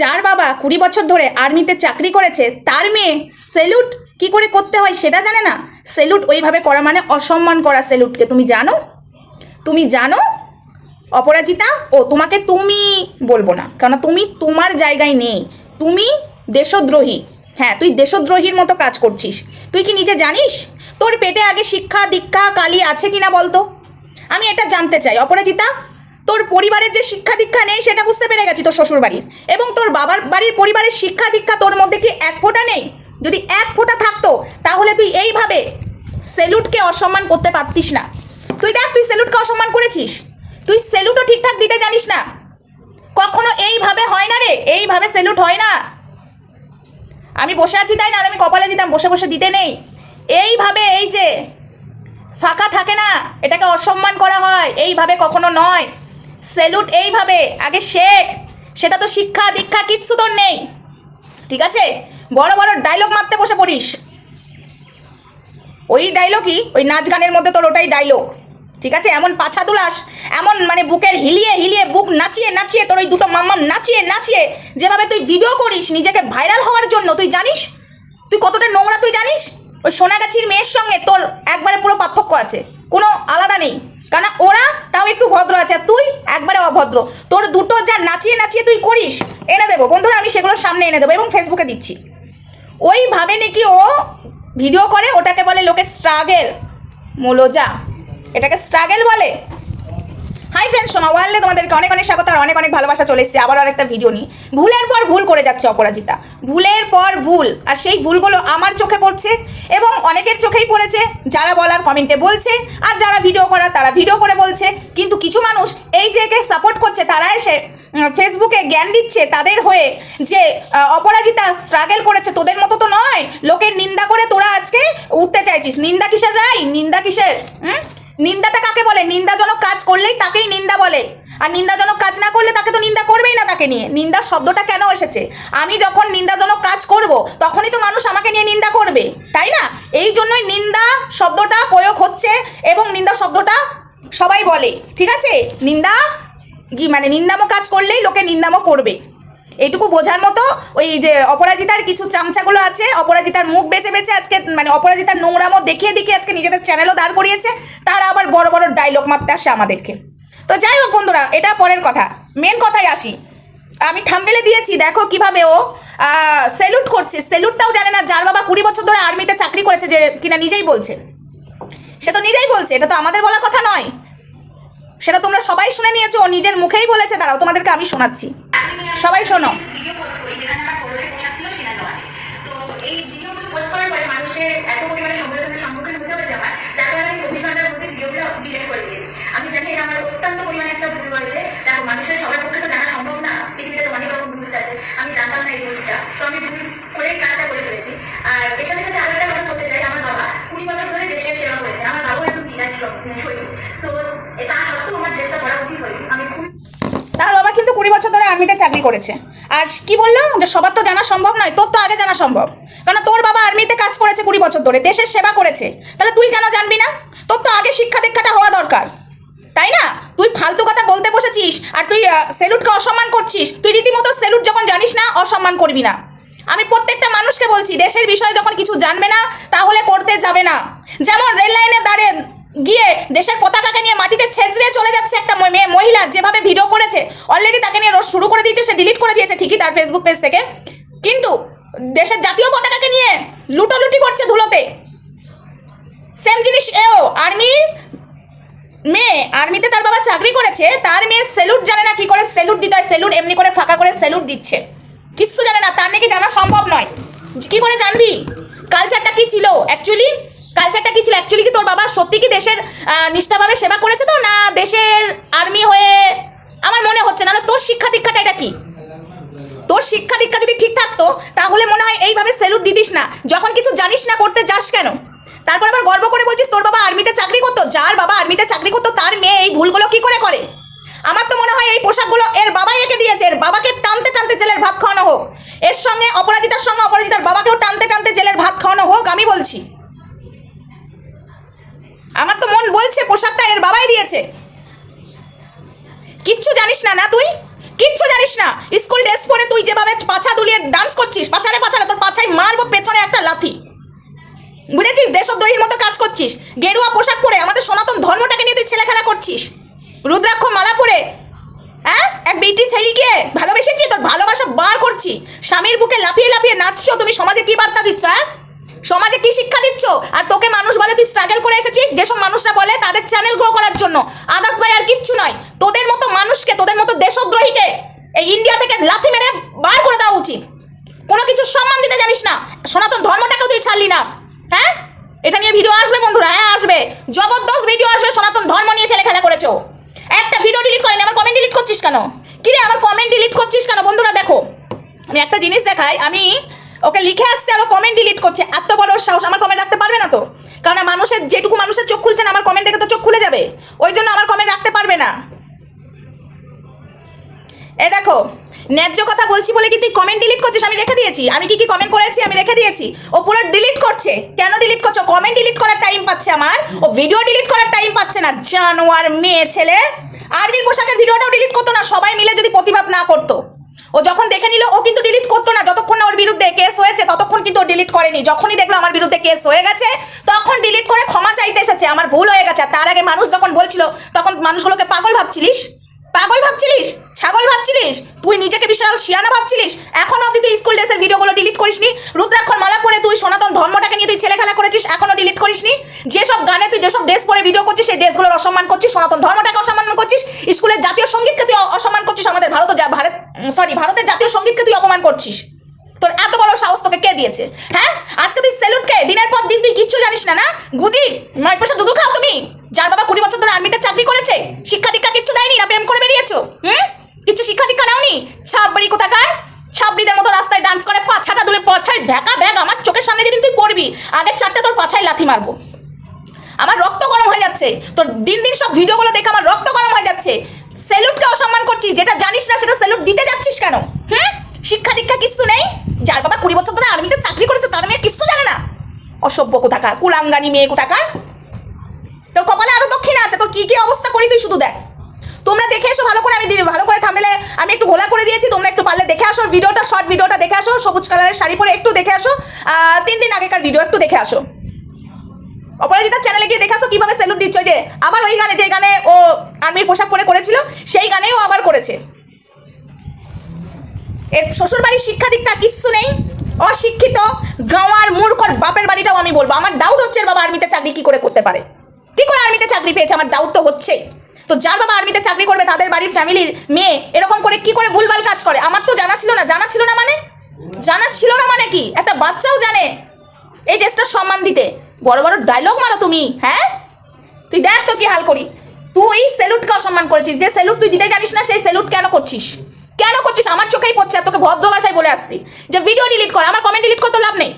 যার বাবা কুড়ি বছর ধরে আর্মিতে চাকরি করেছে, তার মেয়ে সেলুট কি করে করতে হয় সেটা জানে না? সেলুট ওইভাবে করা মানে অসম্মান করা সেলুটকে। তুমি জানো? তুমি জানো? অপরাজিতা, ও তোমাকে তুমি বলব না। কারণ তুমি তোমার জায়গায় নেই। তুমি দেশদ্রোহী। হ্যাঁ তুই দেশদ্রোহীর মতো কাজ করছিস। তুই কি নিজে জানিস? তোর পেটে আগে শিক্ষা দীক্ষা কালি আছে কিনা বলতো? আমি এটা জানতে চাই। অপরাজিতা তোর পরিবারের যে শিক্ষা দীক্ষা নেই, সেটা বুঝতে পেরে গেছি তোর শ্বশুর বাড়ির এবং তোর বাবার বাড়ির পরিবারের শিক্ষা দীক্ষা তোর মধ্যে কি এক ফোঁটা নেই? যদি এক ফোঁটা থাকতো, তাহলে তুই এইভাবে সেলুটকে অসম্মান করতে পারতিস না। তুই দেখ, তুই সেলুটকে অসম্মান করেছিস? তুই সেলুটও ঠিকঠাক দিতে জানিস না। কখনো এইভাবে হয় না রে, এইভাবে সেলুট হয় না। আমি বসে আছি তাই না আমি কপালে দিতাম, বসে বসে দিতে নেই। এইভাবে এই যে ফাঁকা থাকে না, এটাকে অসম্মান করা হয়, এইভাবে কখনো নয়। সেলুট এইভাবে, আগে শেখ সেটা তো শিক্ষা, দীক্ষা, কিচ্ছু তোর নেই। ঠিক আছে? বড় বড় ডায়লগ মারতে বসে পড়িস। ওই ডায়লগই ওই নাচ গানের মধ্যে তোর ওটাই ডায়লগ ঠিক আছে? এমন পাছা তুলাস এমন মানে বুকের হিলিয়ে হিলিয়ে বুক নাচিয়ে নাচিয়ে তোর ওই দুটো মাম্মাম নাচিয়ে নাচিয়ে যেভাবে তুই ভিডিও করিস, নিজেকে ভাইরাল হওয়ার জন্য, তুই জানিস? তুই কতটা নোংরা তুই জানিস? ওই সোনাগাছির মেয়ের সঙ্গে তোর একবারে পুরো পার্থক্য আছে। কোনো আলাদা নেই। কারণ ওরা তাও একটু ভদ্র আছে আর তুই একবারে অভদ্র। তোর দুটো যা নাচিয়ে নাচিয়ে তুই করিস, এনে দেবো। বন্ধুরা, আমি সেগুলোর সামনে এনে দেবো এবং ফেসবুকে দিচ্ছি। ওইভাবে নাকি ও ভিডিও করে, ওটাকে বলে লোকে স্ট্রাগেল মোলোজা। এটাকে স্ট্রাগেল বলে? হাই ফ্রেন্ডস সোমা ওয়ার্ল্ডে তোমাদেরকে অনেক অনেক স্বাগত আর অনেক অনেক ভালোবাসা চলে এসেছে। আবার আরেকটা ভিডিও নিয়ে। ভুলের পর ভুল করে যাচ্ছে অপরাজিতা। ভুলের পর ভুল। আর সেই ভুলগুলো আমার চোখে পড়ছে এবং অনেকের চোখেই পড়েছে। যারা বলার কমেন্টে বলছে আর যারা ভিডিও করার, তারা ভিডিও করে বলছে। কিন্তু কিছু মানুষ এই যে একে সাপোর্ট করছে, তারা এসে ফেসবুকে জ্ঞান দিচ্ছে তাদের হয়ে যে অপরাজিতা স্ট্রাগল করেছে। তোদের মতো তো নয়। লোকের নিন্দা করে তোরা আজকে উঠতে চাইছিস। নিন্দা কিসের রাই নিন্দা কিসের? হুম নিন্দাটা কাকে বলে? নিন্দাজনক কাজ করলেই তাকেই নিন্দা বলে। আর নিন্দাজনক কাজ না করলে তাকে তো নিন্দা করবেই না তাকে নিয়ে। নিন্দা শব্দটা কেন এসেছে? আমি যখন নিন্দাজনক কাজ করব, তখনই তো মানুষ আমাকে নিয়ে নিন্দা করবে, তাই না? এই জন্যই নিন্দা শব্দটা প্রয়োগ হচ্ছে এবং নিন্দা শব্দটা সবাই বলে, ঠিক আছে? নিন্দা মানে নিন্দামো কাজ করলেই লোকে নিন্দামো করবে। এইটুকু বোঝার মতো ওই যে অপরাজিতার কিছু চামচাগুলো আছে, অপরাজিতার মুখ বেঁচে বেঁচে আজকে মানে অপরাজিতার নোংরামো দেখিয়ে দেখিয়ে আজকে নিজেদের চ্যানেলও দাঁড় করিয়েছে, তারা আবার বড় বড় ডায়লগ মারতে আসে আমাদেরকে। তো যাই হোক বন্ধুরা, এটা পরের কথা। মেন কথায় আসি। আমি থামবেলে দিয়েছি, দেখো কীভাবে ও সেলুট করছে। সেলুটটাও জানে না, যার বাবা কুড়ি বছর ধরে আর্মিতে চাকরি করেছে যে কিনা নিজেই বলছে। সে তো নিজেই বলছে, এটা তো আমাদের বলা কথা নয়। সেটা তোমরা সবাই শুনে নিয়েছো, ও নিজের মুখেই বলেছে, দাঁড়াও তোমাদেরকে আমি শোনাচ্ছি। সবাই শোনো। আমি জানি এটা আমার অত্যন্ত পরিমাণে একটা ভুল হয়েছে। করেছে আর কি বলল যে সবার তো জানা সম্ভব নয়, তোর তো আগে জানা সম্ভব। কারণ তোর বাবা আর্মিতে কাজ করেছে কুড়ি বছর ধরে, দেশের সেবা করেছে। তাহলে তুই কেন জানবি না? তোর তো আগে শিক্ষা দীক্ষাটা হওয়া দরকার। তাই না? তুই ফালতু কথা বলতে বসেছিস, আর তুই সেলুটকে অসম্মান করছিস, তুই রীতিমতো সেলুট যখন জানিস না, অসম্মান করবি না। আমি প্রত্যেকটা মানুষকে বলছি, দেশের বিষয়ে যখন কিছু জানবে না, তাহলে করতে যাবে না। যেমন রেল লাইনে দাঁড়িয়ে গিয়ে দেশের পতাকাকে নিয়ে মাটিতে ছেঁচড়ে চলে যাচ্ছে একটা মেয়ে মহিলা, যেভাবে ভিডিও করেছে অলরেডি রোজ শুরু করে দিয়েছে, সে ডিলিট করে দিয়েছে ঠিকই তার ফেসবুক পেজ থেকে। কিন্তু দেশের জাতীয় পতাকাকে নিয়ে লুটোলুটি করছে ধুলোতে। সেম জিনিস এও আর্মির মেয়ে আর্মিতে তার বাবা চাকরি করেছে, তার মেয়ে সেলুট জানে না কি করে সেলুট দিতে হয় সেলুট এমনি করে ফাঁকা করে সেলুট দিচ্ছে। কিচ্ছু জানে না, তার নাকি জানা সম্ভব নয়। কি করে জানবি? কালচারটা কি ছিল? অ্যাকচুয়ালি কালচারটা কি ছিল? অ্যাকচুয়ালি কি তোর বাবা সত্যি কি দেশের নিষ্ঠাভাবে সেবা করেছে তো? না, দেশের আর্মি হয়ে আমার মনে হচ্ছে না তোর শিক্ষা দীক্ষাটা এটা কি? তোর শিক্ষা দীক্ষা যদি ঠিক থাকতো, তাহলে মনে হয় এইভাবে সেলুট দিতিস না। যখন কিছু জানিস না, করতে যাস কেন? তারপর আবার গর্ব করে বলছিস, তোর বাবা আর্মিতে না, স্কুল ড্রেস পরে তুই যেভাবে পাছা দুলিয়ে ডান্স করছিস, পাছারে পাছারে তোর পাছায় মারবো, পেছনে একটা লাথি। বুঝেছিস? দেশদ্রোহীর মতো কাজ করছিস। গেরুয়া পোশাক পরে আমাদের সনাতন ধর্মটাকে নিয়ে তুই ছেলেখেলা করছিস। রুদ্রাক্ষ মালা পরে হ্যাঁ এক বেটি ছেলেকে ভালোবেসেছি, তোর ভালোবাসা বার করছি। স্বামীর বুকে লাফিয়ে লাফিয়ে নাচছো, তুমি সমাজে কি বার্তা দিচ্ছ হ্যাঁ সমাজে কি শিক্ষা দিচ্ছ? আর তোকে মানুষ বলে তুই স্ট্রাগল করে এসেছিস? যেসব মানুষরা বলে তাদের চ্যানেল গ্রো করার জন্য। আদার্স ভাই আর কিচ্ছু নয়, তোদের মতো মানুষকে, তোদের মতো দেশদ্রোহীকে এই ইন্ডিয়া থেকে লাথি মেরে বার করে দেওয়া উচিত। কোনো কিছু সম্মান দিতে জানিস না। সনাতন ধর্মটাকেও তুই ছাড়লি না। হ্যাঁ? এটা নিয়ে ভিডিও আসবে বন্ধুরা। হ্যাঁ আসবে। জবরদস্ত ভিডিও আসবে সনাতন ধর্ম নিয়ে ছেলে খেলা করেছ। একটা ভিডিও ডিলিট করেনি আমার কমেন্ট ডিলিট করছিস কেন? কিরে আমার কমেন্ট ডিলিট করছিস কেন? বন্ধুরা, দেখো। আমি একটা জিনিস দেখাই। আমি ওকে লিখে আসছে আর কমেন্ট ডিলিট করছে। এত বড় সাহস, আমার কমেন্ট রাখতে পারবে না তো? কারণ মানুষের, যেটুকু মানুষের চোখ খুলছে না, আমার কমেন্ট দেখে তো চোখ খুলে যাবে। ওই জন্য আমার কমেন্ট রাখতে পারবে না। এই দেখো, ন্যায্য কথা বলছি বলে কি তুই কমেন্ট ডিলিট করছিস? আমি রেখে দিয়েছি। আমি কি কি কমেন্ট করেছি? আমি রেখে দিয়েছি। ও পুরো ডিলিট করছে। কেন ডিলিট করছ? কমেন্ট ডিলিট করার টাইম পাচ্ছে আমার। ও ভিডিও ডিলিট করার টাইম পাচ্ছে না। জানোয়ার মেয়ে, ছেলে। আর্মির পোশাকের ভিডিওটাও ডিলিট করতো না। সবাই মিলে যদি প্রতিবাদ না করতো। ও যখন দেখে নিল, ও কিন্তু ডিলিট করতো না। যতক্ষণ না ওর বিরুদ্ধে কেস হয়েছে, ততক্ষণ কিন্তু ও ডিলিট করেনি। যখনই দেখল আমার বিরুদ্ধে কেস হয়ে গেছে, তখন ডিলিট করে ক্ষমা চাইতে এসেছে। আমার ভুল হয়ে গেছে। আর তার আগে মানুষ যখন বলছিল, তখন মানুষগুলোকে পাগল ভাবছিলিস? পাগল ভাবছিলিস? ছাগল ভাবছিলিস? তুই নিজেকে বিশাল শিয়ানা ভাবছিলিস? এখন অব্দি তুই স্কুল ড্রেসের ভিডিওগুলো ডিলিট করিসনি? রুদ্রাক্ষর মালা পরে তুই সনাতন ধর্মটাকে নিয়ে তুই ছেলে খেলা করেছিস, এখনও ডিলিট করিসনি? যেসব গানে তুই যেসব ড্রেস পরে ভিডিও করছিস, সেই ড্রেসগুলোর অসম্মান করছিস, সনাতন ধর্মটাকে অসম্মান করছিস স্কুলের জাতীয় সঙ্গীতকে তুই অসম্মান করছিস, আমাদের ভারত ভারত সরি ভারতের জাতীয় সঙ্গীতকে তুই অপমান করছিস। তোর এত বড় সাহস তোকে কে দিয়েছে? হ্যাঁ? আজকে তুই সেলুটকে দিনের পর দিন তুই কিচ্ছু জানিস না না? গুদি পয়সা দুধু খাও তুমি। যার বাবা কুড়ি বছর ধরে আর্মিতে চাকরি করেছে, শিক্ষা দীক্ষা কিচ্ছু দেয়নি না প্রেম করে বেরিয়েছো? হুম? কিছু শিক্ষা দীক্ষা নাওনি? সাবরি কোথাকার? সাবরিদের মতো রাস্তায় ডান্স করে পাছাটা দুলে পাছায় ভ্যাকা ব্যাগ আমার চোখের সামনে যেদিন তুই পড়বি আগে চারটে তোর পাছায় লাথি মারবো। আমার রক্ত গরম হয়ে যাচ্ছে। তোর দিন দিন সব ভিডিওগুলো দেখে আমার রক্ত গরম হয়ে যাচ্ছে। সেলুটকে অসম্মান করছিস, যেটা জানিস না, সেটা সেলুট দিতে যাচ্ছিস কেন? হুম? শিক্ষা দীক্ষা কিচ্ছু নেই? যার বাবা কুড়ি বছর ধরে আর্মিতে চাকরি করেছে, তার মেয়ে কিচ্ছু জানে না। অসভ্য কোথাকার, কুলাঙ্গানি মেয়ে কোথাকার। তোর কপালে আরও দক্ষিণে আছে, তোর কি কি অবস্থা করি তুই শুধু দেখ। তোমরা দেখে এসো, ভালো করে আমি দি- ভালো করে থামেলে আমি একটু ঘোলা করে দিয়েছি, তোমরা একটু পারলে দেখে আসো, ভিডিওটা শর্ট ভিডিওটা দেখে আসো, সবুজ কালারের শাড়ি পরে একটু দেখে আসো তিন দিন আগেকার ভিডিও একটু দেখে আসো। অপরাজিতার চ্যানেলে গিয়ে দেখাছো কীভাবে সেলুট দিচ্ছ যে, আবার ওই গানে, যে গানে ও আর্মির পোশাক পরে করেছিল, সেই গানেই ও আবার করেছে। এর শ্বশুর বাড়ির শিক্ষা দীক্ষা কিচ্ছু নেই, অশিক্ষিত, গাঁওয়ার মূর্খর বাপের বাড়িটাও আমি বলব, আমার ডাউট হচ্ছে বাবা আর্মিতে চাকরি কি করে করতে পারে। কি করে আর্মিতে চাকরি পেয়েছে, আমার ডাউট তো হচ্ছে তো যার বাবা আর্মিতে চাকরি করবে, তাদের বাড়ির ফ্যামিলির মেয়ে, এরকম করে কি করে ভুলভাল কাজ করে? আমার তো জানা ছিল না, জানা ছিল না মানে? জানা ছিল না মানে কি? একটা বাচ্চাও জানে এই ড্রেসটার সম্মান দিতে। বড় বড় ডায়লগ মারো তুমি হ্যাঁ? তুই দেখ তোর কি হাল করি। তুই সেলুটকে অসম্মান করেছিস? যে সেলুট তুই দিতে জানিস না, সেই সেলুট কেন করছিস? কেন করছিস? আমার চোখেই পড়ছে তোকে ভদ্র ভাষায় বলে আসছি। যে ভিডিও ডিলিট কর, আমার কমেন্ট ডিলিট করতে লাভ নেই।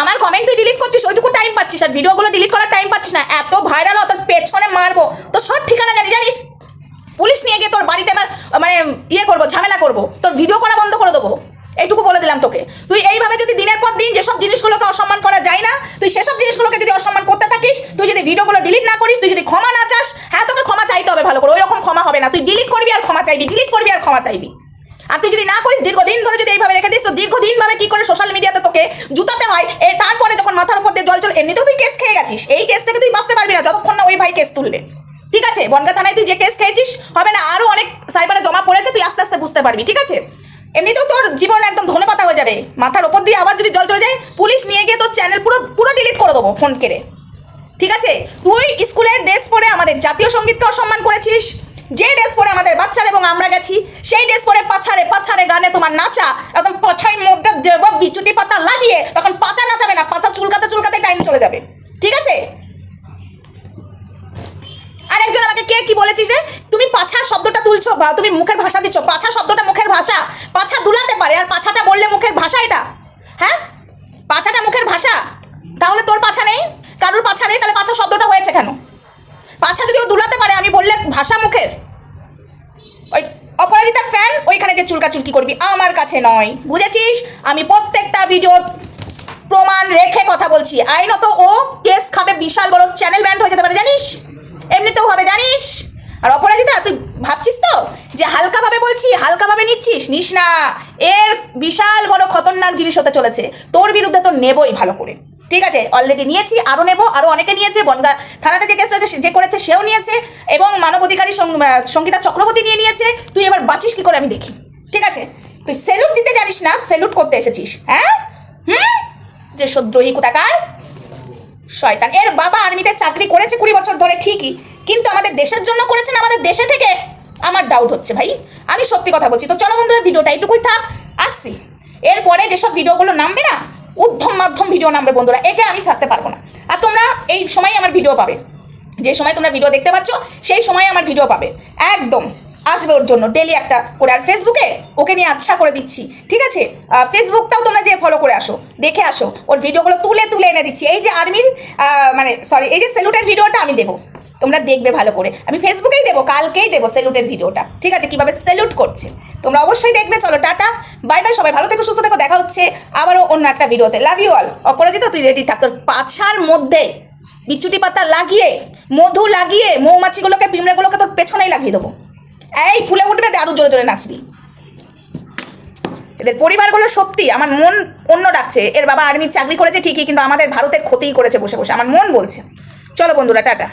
আমার কমেন্ট তুই ডিলিট করছিস, ওইটুকু টাইম পাচ্ছিস, আর ভিডিওগুলো ডিলিট করার টাইম পাচ্ছিস না। এত ভাইরাল তোর পেছনে মারবো। তোর সব ঠিকানা জানি জানিস? পুলিশ নিয়ে গিয়ে তোর বাড়িতে এবার মানে ইয়ে করব, ঝামেলা করব। তোর ভিডিও করা বন্ধ করে দেবো। এইটুকু বলে দিলাম তোকে। তুই এইভাবে যদি দিনের পর দিন যেসব জিনিসগুলোকে অসম্মান করা যায় না, তুই সেসব জিনিসগুলোকে যদি অসম্মান করতে থাকিস, তুই যদি ভিডিওগুলো ডিলিট না করিস, তুই যদি ক্ষমা না চাস হ্যাঁ তোকে ক্ষমা চাইতে হবে ভালো করে। ওই রকম ক্ষমা হবে না। তুই ডিলিট করবি আর ক্ষমা চাইবি ডিলিট করবি আর ক্ষমা চাইবি আর তুই যদি না করিস দীর্ঘদিন ধরে যদি এইভাবে রেখে দিস তো দীর্ঘদিন ভাবে কি করে সোশ্যাল মিডিয়াতে তোকে জুতাতে হয় এ তারপরে যখন মাথার উপর দিয়ে জল চল এমনিতেও তুই কেস খেয়ে গেছিস এই কেস থেকে তুই বাঁচতে পারবি না যতক্ষণ না তুললে। ঠিক আছে, বনগা থানায় তুই যে কেস খেয়েছিস, হবে না, আরও অনেক সাইবারে জমা পড়েছে, তুই আস্তে আস্তে বুঝতে পারবি, ঠিক আছে? এমনিতেও তোর জীবন একদম ধনে পাতা হয়ে যাবে, মাথার ওপর দিয়ে আবার যদি জল চলে যায়, পুলিশ নিয়ে গিয়ে তোর চ্যানেল পুরো পুরো ডিলিট করে দেবো ফোন কেড়ে। ঠিক আছে? তুই স্কুলের ড্রেস পরে আমাদের জাতীয় সঙ্গীতকে অসম্মান করেছিস, যে ড্রেস পরে আমাদের বাচ্চারা এবং আমরা গেছি, সেই ড্রেস পরে পাছারে পাছারে গানে তোমার নাচা, একদম পছাই মধ্যে দেব, বিচুটি পাতা লাগিয়ে, তখন পাচা নাচাবে না পাচা চুলকাতে চুলকাতে টাইম চলে যাবে। ঠিক আছে আরেকজন আমাকে কে কি বলেছিস রে? তুমি পাছা শব্দটা তুলছো, বা তুমি মুখের ভাষা দিচ্ছ। পাছা শব্দটা মুখের ভাষা। পাছা দুলাতে পারে, আর পাছাটা বললে মুখের ভাষা এটা। হ্যাঁ? পাছাটা মুখের ভাষা। তাহলে তোর পাছা নেই? কারোর পাছা নেই? তাহলে পাছা শব্দটা হয়েছে কেন? পাছা যদি ও দুলাতে পারে, আমি বললে ভাষা মুখের। ওই অপরাজিতা ফ্যান ওইখানে যে চুলকাচুলকি করবি। আমার কাছে নয়। বুঝেছিস? আমি প্রত্যেকটা ভিডিও প্রমাণ রেখে কথা বলছি। আইনত ও কেস খাবে বিশাল বড় চ্যানেল ব্যান্ড হয়ে যেতে পারে, জানিস? এমনিতেও হবে, জানিস? আর অপরাজিতা, তুই ভাবছিস তো যে হালকাভাবে বলছি, হালকাভাবে নিচ্ছিস? নিস না। এর বিশাল বড় খতরনাক জিনিস হতে চলেছে। তোর বিরুদ্ধে তো নেবই ভালো করে। ঠিক আছে অলরেডি নিয়েছি আরও নেব আরও অনেকে নিয়েছে, বনগা থানাতে যে কেসটা যে করেছে, সেও নিয়েছে, এবং মানবাধিকারী সঙ্গীতা চক্রবর্তী নিয়ে নিয়েছে। তুই এবার বাঁচিস কি করে আমি দেখি। ঠিক আছে? তুই সেলুট দিতে জানিস না সেলুট করতে এসেছিস। হ্যাঁ? হুম? যে সদ্রোহী কোথাকার? শয়তান। এর বাবা আর্মিতে চাকরি করেছে কুড়ি বছর ধরে, ঠিকই। কিন্তু আমাদের দেশের জন্য করেছেন, আমাদের দেশে থেকে আমার ডাউট হচ্ছে ভাই। আমি সত্যি কথা বলছি। তো চলো বন্ধুরা, ভিডিওটা এইটুকুই থাক, আসছি। এরপরে যেসব ভিডিওগুলো নামবে না, উদ্ধম মাধ্যম ভিডিও নামবে বন্ধুরা, একে আমি ছাড়তে পারব না। আর তোমরা এই সময় আমার ভিডিও পাবে। যে সময় তোমরা ভিডিও দেখতে পাচ্ছ, সেই সময় আমার ভিডিও পাবে। একদম। আসবে ওর জন্য ডেলি একটা করে। আর ফেসবুকে ওকে নিয়ে আচ্ছা করে দিচ্ছি, ঠিক আছে? ফেসবুকটাও তোমরা যে ফলো করে আসো, দেখে আসো। ওর ভিডিওগুলো তুলে তুলে এনে দিচ্ছি। এই যে আর্মির মানে সরি এই যে সেলুটের ভিডিওটা আমি দেবো। তোমরা দেখবে ভালো করে। আমি ফেসবুকেই দেবো, কালকেই দেবো সেলুটের ভিডিওটা, ঠিক আছে? কীভাবে সেলুট করছে। তোমরা অবশ্যই দেখবে, চলো, টাটা। বাই বাই সবাই ভালো থেকো, সুস্থ থেকো, দেখা হচ্ছে আবারও অন্য একটা ভিডিওতে। লাভ ইউ অল অপরাজিত, তুই রেডি থাক। তোর পাছার মধ্যে বিচ্ছুটি পাতা লাগিয়ে, মধু লাগিয়ে, মৌমাছিগুলোকে পিঁমড়েগুলোকে তোর পেছনেই লাগিয়ে দেবো। এই ফুলে উঠবে আরও জোরে জোরে নাচবি। এদের পরিবারগুলো সত্যি আমার মন অন্য ডাকছে। এর বাবা আর্মির চাকরি করেছে ঠিকই, কিন্তু আমাদের ভারতের ক্ষতিই করেছে বসে বসে। আমার মন বলছে। চলো বন্ধুরা, টাটা।